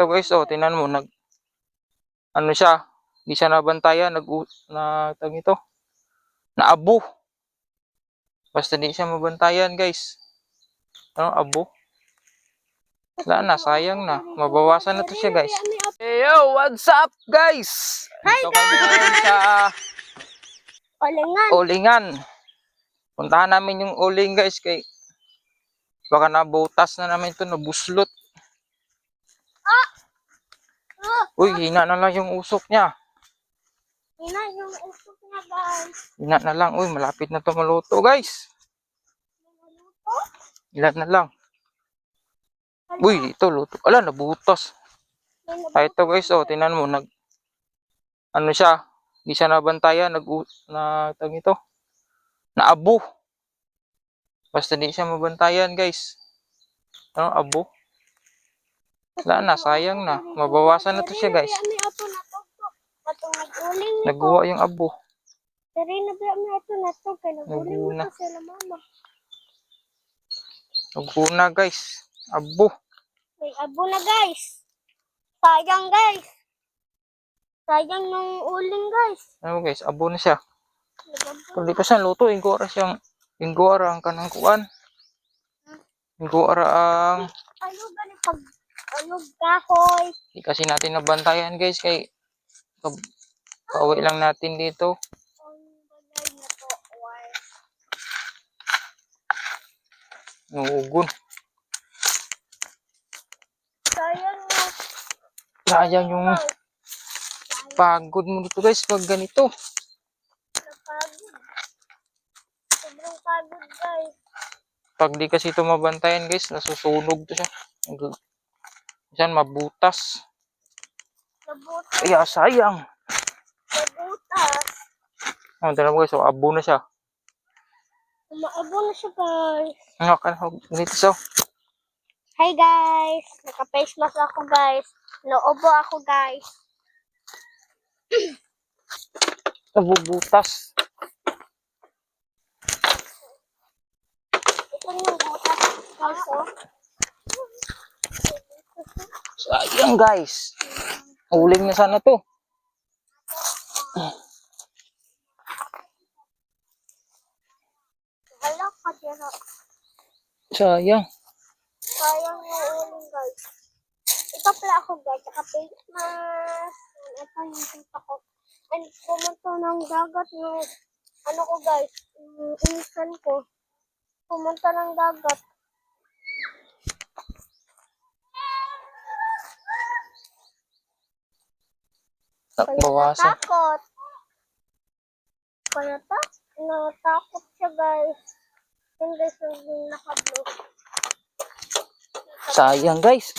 ito guys, oh, tinan mo, nag, ano siya, di siya nabantayan, nag, na, tag ito, naabo. Basta di siya mabantayan guys. Ano, abo. Wala na, sayang na. Mabawasan na to siya guys. Hey yo, what's up guys? Hi, Ito ngayon sa Ulingan. ulingan. Puntahan namin yung uling guys kay baka nabutas na namin to nabuslot. Oh, Uy, hina na lang yung usok niya. ina yung usok na guys. Hina na lang. Uy, malapit na to maluto guys. Ilan na lang. Uy, ito luto. Ala, nabutas. Ay, ito guys, oh, tinan mo, nag, ano siya, di siya nabantayan, nag, na, tag ito, naabo. Basta di siya mabantayan guys. Ano, abo. Wala na, sayang na. Mabawasan na to siya guys. Ano yung abo. Pero na ba may ato na to? Naguna. Naguna guys. Abo. May abo na guys. Sayang guys. Sayang ng uling guys. Ano guys, abo na siya. Di pa siya luto, inggo ara siyang, inggo ara ang kanang kuan. Inggo ara ang, Ano gani pag ano kahoy? di kasi natin nabantayan guys, kay, pauwi lang natin dito. Nuugon. sayang na. Sayang yung pagod mo dito guys pag ganito. Napagod. Sobrang pagod guys. Pag di kasi ito mabantayan guys, nasusunog to siya. Yan, mabutas. Nabutas. Kaya sayang. Nabutas. Oh, tara mo guys, so, abo na siya. Umaabo na siya guys. Ano ka na, ganito siya. Hi guys! Naka-face mask ako guys. Noobo ako guys. Nabubutas. Ito yung butas guys oh. Sayang guys. Uling na sana to. Wala ka oh. Sayang. Sayang yung uling guys. Ito pala ako guys. Naka-face mask. Ito yung tita ko. And pumunta ng dagat yung ano ko guys. Yung inisan ko. Pumunta ng dagat. Bawasan. natakot. Kaya ta natakot siya guys. Yung guys yung naka-blue. Sayang guys.